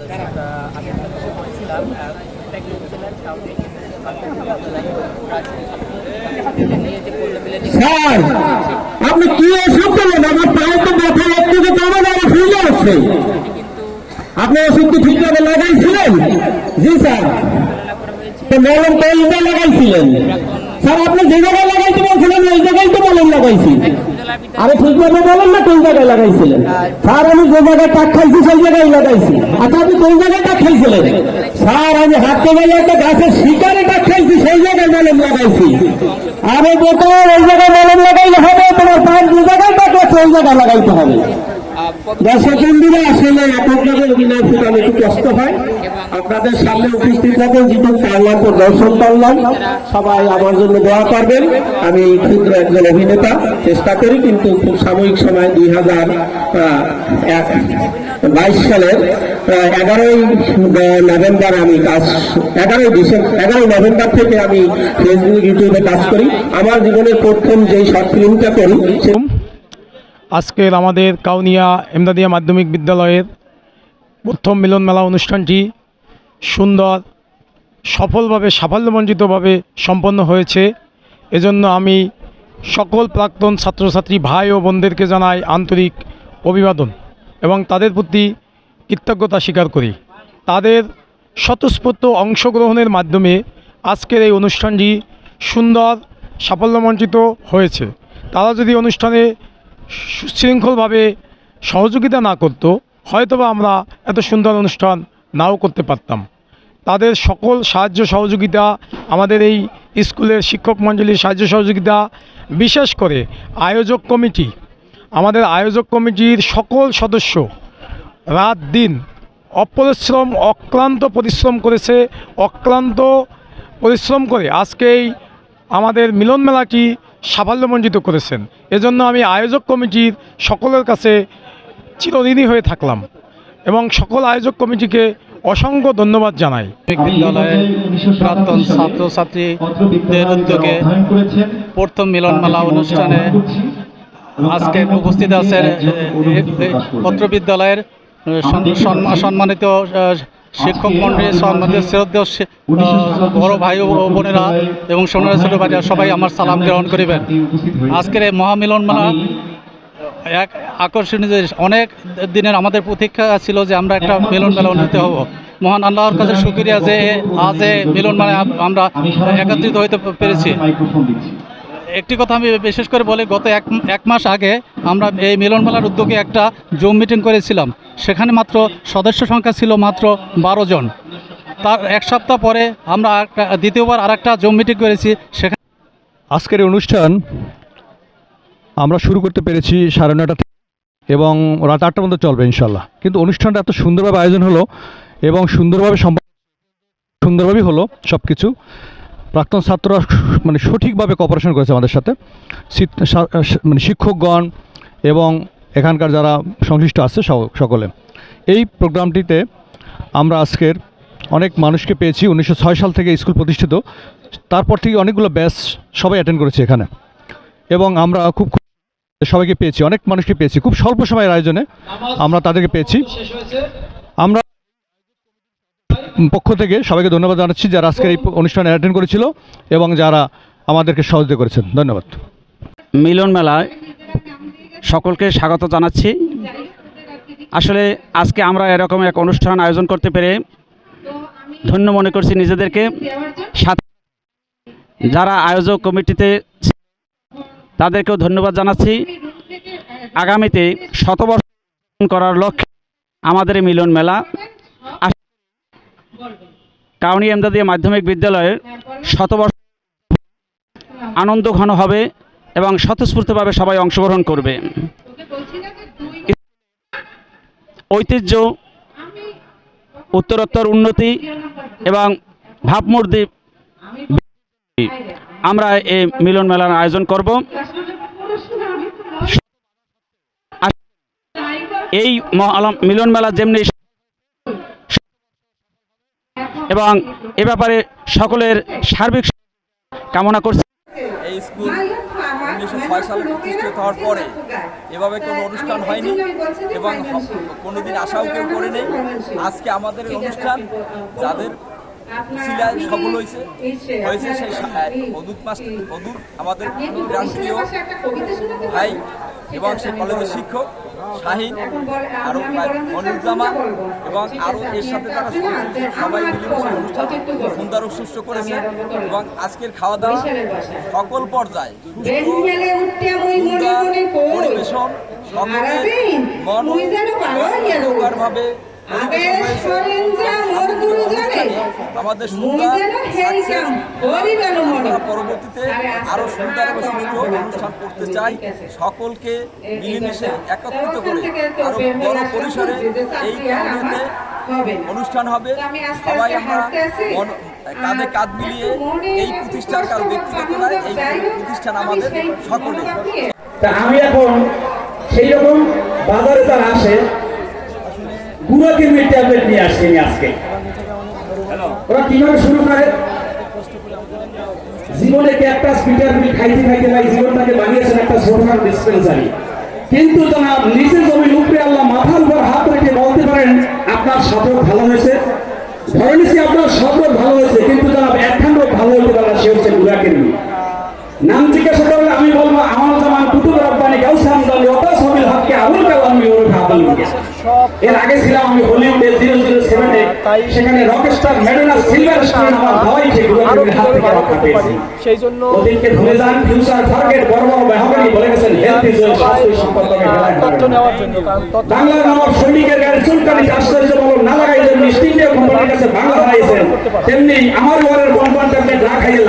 আমি যে আপনি কি ওষুধ দেবেন আমার পায়ে তো ব্যথা একটু তো কমে যাবে ফিরে আসছে? আপনি ওষুধ ঠিকভাবে লাগাইছিলেন? জি, স্যার। তো মলম কোনটা লাগাইছিলেন। স্যার, আপনি যে জায়গায় লাগাইতে বলছিলেন, ওই জায়গায় তো মলম লাগাইছি। আরে ঠিকভাবে বলেন না কোন জায়গায় লাগাইছিলেন। স্যার, আমি যে জায়গায় টাক খাইছি, সেই জায়গায় লাগাইছি। আচ্ছা আপনি কোন জায়গায় টাক খাইছিলেন? স্যার, আমি হাঁটতে গেলে একটা গাছের শিকারে টাক খাইছি, সেই জায়গায় মলম লাগাইছি। আরে বেটা ওই জায়গায় মলম লাগাইলে হবে, তোমার পায়ের যে জায়গায় টাক লাগছে ওই জায়গায় লাগাইতে হবে। দর্শক আসলে অভিনয় ফুটানো একটু কষ্ট হয়। আপনাদের সামনে উপস্থিত করলাম সবাই আমার জন্য দোয়া করবেন। আমি ক্ষুদ্র একজন অভিনেতা, চেষ্টা করি, কিন্তু খুব সাময়িক সময়, দুই হাজার এক বাইশ সালের এগারোই নভেম্বর আমি কাজ, এগারোই ডিসেম্বর, এগারোই নভেম্বর থেকে আমি ফেসবুক ইউটিউবে কাজ করি। আমার জীবনের প্রথম যেই শর্ট ফিল্মটা করি আজকের আমাদের কাউনিয়া এমদাদিয়া মাধ্যমিক বিদ্যালয়ের প্রথম মিলন মেলা অনুষ্ঠানটি সুন্দর, সফলভাবে, সাফল্যমণ্ডিতভাবে সম্পন্ন হয়েছে। এজন্য আমি সকল প্রাক্তন ছাত্রছাত্রী, ভাই ও বোনদেরকে জানাই আন্তরিক অভিবাদন এবং তাদের প্রতি কৃতজ্ঞতা স্বীকার করি। তাদের স্বতঃস্ফূর্ত অংশগ্রহণের মাধ্যমে আজকের এই অনুষ্ঠানটি সুন্দর, সাফল্যমণ্ডিত হয়েছে। তারা যদি অনুষ্ঠানে সুশৃঙ্খলভাবে সহযোগিতা না করতো, হয়তোবা আমরা এত সুন্দর অনুষ্ঠান নাও করতে পারতাম। তাদের সকল সাহায্য সহযোগিতা, আমাদের এই স্কুলের শিক্ষক মণ্ডলীর সাহায্য সহযোগিতা, বিশেষ করে আয়োজক কমিটি, আমাদের আয়োজক কমিটির সকল সদস্য রাত দিন অপরিশ্রম, অক্লান্ত পরিশ্রম করেছে, অক্লান্ত পরিশ্রম করে আজকেই আমাদের মিলন মেলাটি সাফল্যমণ্ডিত করেছেন। এজন্য আমি আয়োজক কমিটির সকলের কাছে চিরঋণী হয়ে থাকলাম এবং সকল আয়োজক কমিটিকে অসংখ্য ধন্যবাদ জানাই। বিদ্যালয়ে প্রাক্তন ছাত্রছাত্রীদের উদ্যোগে প্রথম মিলন মেলা অনুষ্ঠানে আজকে উপস্থিত আছেন পত্র বিদ্যালয়ের সম্মানিত শিক্ষক মন্ডলী আমাদের শ্রদ্ধেয় বড় ভাই ও বোনেরা এবং সোনারা ছোট ভাইরা সবাই আমার সালাম গ্রহণ করিবেন। আজকের এই মহামিলন মেলা এক আকর্ষণীয় জিনিস অনেক দিনের আমাদের প্রতীক্ষা ছিল যে আমরা একটা মিলন মেলা অনুষ্ঠিত হব। মহান আল্লাহর কাছে শুক্রিয়া যে আজ এ মিলন মেলায় আমরা একত্রিত হইতে পেরেছি। একটি কথা আমি বিশেষ করে বলি গত এক এক মাস আগে আমরা এই মিলন মেলার উদ্যোগে একটা জুম মিটিং করেছিলাম। সেখানে মাত্র সদস্য সংখ্যা ছিল মাত্র বারো জন। তার এক সপ্তাহ পরে আমরা দ্বিতীয়বার আরেকটা জুম মিটিং করেছি, সেখানে আজকের অনুষ্ঠান আমরা শুরু করতে পেরেছি সাড়ে নয়টা এবং রাত আটটার মধ্যে চলবে ইনশাল্লাহ। কিন্তু অনুষ্ঠানটা এত সুন্দরভাবে আয়োজন হলো এবং সুন্দরভাবে সুন্দরভাবেই হলো সব কিছু প্রাক্তন ছাত্ররা মানে সঠিকভাবে কপারেশন করেছে আমাদের সাথে। মানে শিক্ষকগণ এবং এখানকার যারা সংশ্লিষ্ট আছে সকলে। এই প্রোগ্রামটিতে আমরা আজকের অনেক মানুষকে পেয়েছি, উনিশশো ছয় সাল থেকে স্কুল প্রতিষ্ঠিত। তারপর থেকে অনেকগুলো ব্যাচ সবাই অ্যাটেন্ড করেছে এখানে। এবং আমরা খুব সবাইকে পেয়েছি, অনেক মানুষকে পেয়েছি। খুব স্বল্প সময়ের আয়োজনে আমরা তাদেরকে পেয়েছি। আমরা পক্ষ থেকে সবাইকে ধন্যবাদ জানাচ্ছি যারা আজকের এই অনুষ্ঠানে অ্যাটেন্ড করেছিল এবং যারা আমাদেরকে সহযোগিতা করেছেন। ধন্যবাদ। মিলন মেলায় সকলকে স্বাগত জানাচ্ছি। আসলে আজকে আমরা এরকম এক অনুষ্ঠান আয়োজন করতে পেরে ধন্য মনে করছি নিজেদেরকে। সাথে যারা আয়োজক কমিটিতে তাদেরকেও ধন্যবাদ জানাচ্ছি। আগামীতে শতবর্ষ করার লক্ষ্যে আমাদের মিলন মেলা কাউনি এমদাদিয়া মাধ্যমিক বিদ্যালয়ের শতবর্ষ আনন্দ ঘন হবে। এবং স্বতঃস্ফূর্তভাবে সবাই অংশগ্রহণ করবে। ঐতিহ্য উত্তরোত্তর উন্নতি এবং ভাবমূর্তি আমরা এই মিলন মেলার আয়োজন করব। এই মিলন মেলা যেমনি এবং এ ব্যাপারে সকলের সার্বিক কামনা করছি। এই স্কুল ছয় সালে প্রতিষ্ঠিত হওয়ার পরে এভাবে কোনো অনুষ্ঠান হয়নি এবং কোনো দিন আশাও কেউ করে নেই আজকে আমাদের অনুষ্ঠান যাদের শিলায় সফল হয়েছে হয়েছে সেই অদূত মাস্টার অদূত আমাদের প্রান্তীয় ভাই এবং সেই কলেজের শিক্ষক। শাহিন আরও মনিরুজ্জামান এবং আরও এর সাথে তারা সবাই অনুষ্ঠান সুন্দর সুস্থ করেছে এবং আজকের খাওয়া দাওয়া সকল পর্যায়ে পরিবেশন সকলের মন ভাবে আমাদের সুন্দর পরবর্তীতে আরও সুন্দর এবং সুস্থ অনুষ্ঠান করতে চাই। সকলকে মিলেমিশে একত্রিত করে আরও বড় পরিসরে এই অনুষ্ঠান হবে। সবাই আমরা কাঁধে কাঁধ মিলিয়ে এই প্রতিষ্ঠান কারও ব্যক্তিগত নয় এই প্রতিষ্ঠান আমাদের সকলে তা আমি এখন সেই রকম বাজারে তারা আসে কিরমির ট্যাবলেট নিয়ে আমি আজকে। ওরা কীভাবে শুরু করে? জীবনে ক্যাকটাস পিটার মিল খাইতে খাইতে ভাই জীবনটাকে বানিয়েছেন একটা ছোটখাটো ডিসপেন্সারি কিন্তু তারা নিচে জমি উপরে আল্লাহ মাথার উপর হাত রেখে বলতে পারেন আপনার শপথ ভালো হয়েছে। ধরে নিচ্ছি আপনার শপথ ভালো হয়েছে কিন্তু তারা একখান ভালো হতে পারে সে হচ্ছে কিরমি নাম জিজ্ঞাসা করলে আমি বলব আমার জামান কুতুব রব্বানি গাউসাম দালি অত এর আগে ছিলাম আমি হলিউডে জিরো জিরো সেভেনে। সেখানে রকস্টার মেডোনা সিলভার স্ক্রিন আমার হওয়াই ঠিক আরও হাত থেকে রক্ষা পেয়েছি। সেই জন্য ওদিনকে ভুলে যান ফিউচার টার্গেট বড় বড় মেহগনি বলে গেছেন হেলথ ইজ ওয়েলথ স্বাস্থ্য সম্পর্কে তথ্য নেওয়ার জন্য কারণ বাংলার নবাব সৈনিকের গায়ে চুলকানি আশ্চর্য বলো না লাগাই যে ইস্ট ইন্ডিয়া কোম্পানির কাছে বাংলা হারাইছেন। তেমনি আমার ঘরের বন ট্যাবলেট না খাইয়ে